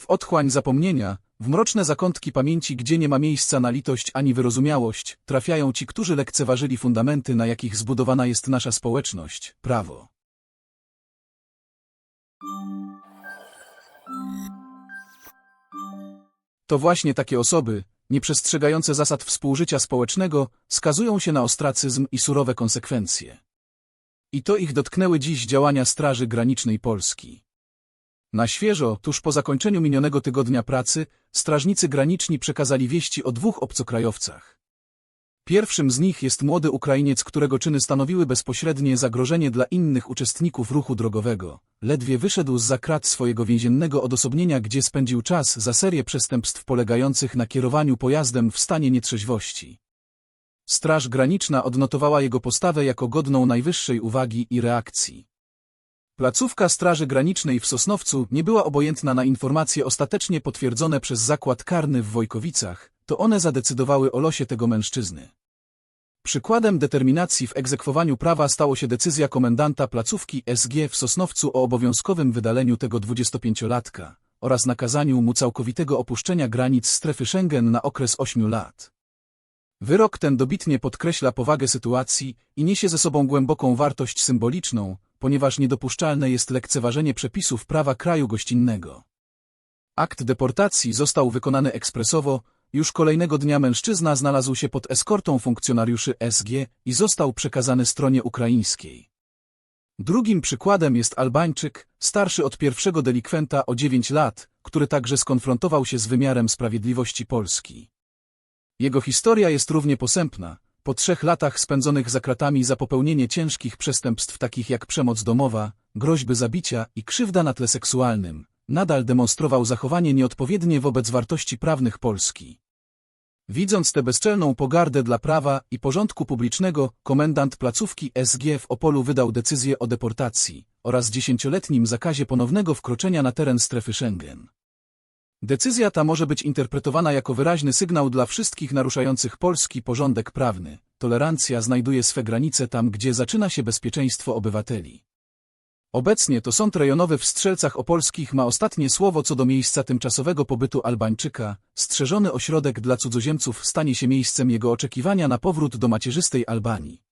W otchłań zapomnienia, w mroczne zakątki pamięci, gdzie nie ma miejsca na litość ani wyrozumiałość, trafiają ci, którzy lekceważyli fundamenty, na jakich zbudowana jest nasza społeczność, prawo. To właśnie takie osoby, nieprzestrzegające zasad współżycia społecznego, skazują się na ostracyzm i surowe konsekwencje. I to ich dotknęły dziś działania Straży Granicznej Polski. Na świeżo, tuż po zakończeniu minionego tygodnia pracy, strażnicy graniczni przekazali wieści o dwóch obcokrajowcach. Pierwszym z nich jest młody Ukrainiec, którego czyny stanowiły bezpośrednie zagrożenie dla innych uczestników ruchu drogowego. Ledwie wyszedł z zakrat swojego więziennego odosobnienia, gdzie spędził czas za serię przestępstw polegających na kierowaniu pojazdem w stanie nietrzeźwości. Straż Graniczna odnotowała jego postawę jako godną najwyższej uwagi i reakcji. Placówka Straży Granicznej w Sosnowcu nie była obojętna na informacje ostatecznie potwierdzone przez zakład karny w Wojkowicach, to one zadecydowały o losie tego mężczyzny. Przykładem determinacji w egzekwowaniu prawa stało się decyzja komendanta placówki SG w Sosnowcu o obowiązkowym wydaleniu tego 25-latka oraz nakazaniu mu całkowitego opuszczenia granic strefy Schengen na okres 8 lat. Wyrok ten dobitnie podkreśla powagę sytuacji i niesie ze sobą głęboką wartość symboliczną, ponieważ niedopuszczalne jest lekceważenie przepisów prawa kraju gościnnego. Akt deportacji został wykonany ekspresowo, już kolejnego dnia mężczyzna znalazł się pod eskortą funkcjonariuszy SG i został przekazany stronie ukraińskiej. Drugim przykładem jest Albańczyk, starszy od pierwszego delikwenta o 9 lat, który także skonfrontował się z wymiarem sprawiedliwości Polski. Jego historia jest równie posępna. Po trzech latach spędzonych za kratami za popełnienie ciężkich przestępstw takich jak przemoc domowa, groźby zabicia i krzywda na tle seksualnym, nadal demonstrował zachowanie nieodpowiednie wobec wartości prawnych Polski. Widząc tę bezczelną pogardę dla prawa i porządku publicznego, komendant placówki SG w Opolu wydał decyzję o deportacji oraz dziesięcioletnim zakazie ponownego wkroczenia na teren strefy Schengen. Decyzja ta może być interpretowana jako wyraźny sygnał dla wszystkich naruszających polski porządek prawny. Tolerancja znajduje swe granice tam, gdzie zaczyna się bezpieczeństwo obywateli. Obecnie to Sąd Rejonowy w Strzelcach Opolskich ma ostatnie słowo co do miejsca tymczasowego pobytu Albańczyka. Strzeżony ośrodek dla cudzoziemców stanie się miejscem jego oczekiwania na powrót do macierzystej Albanii.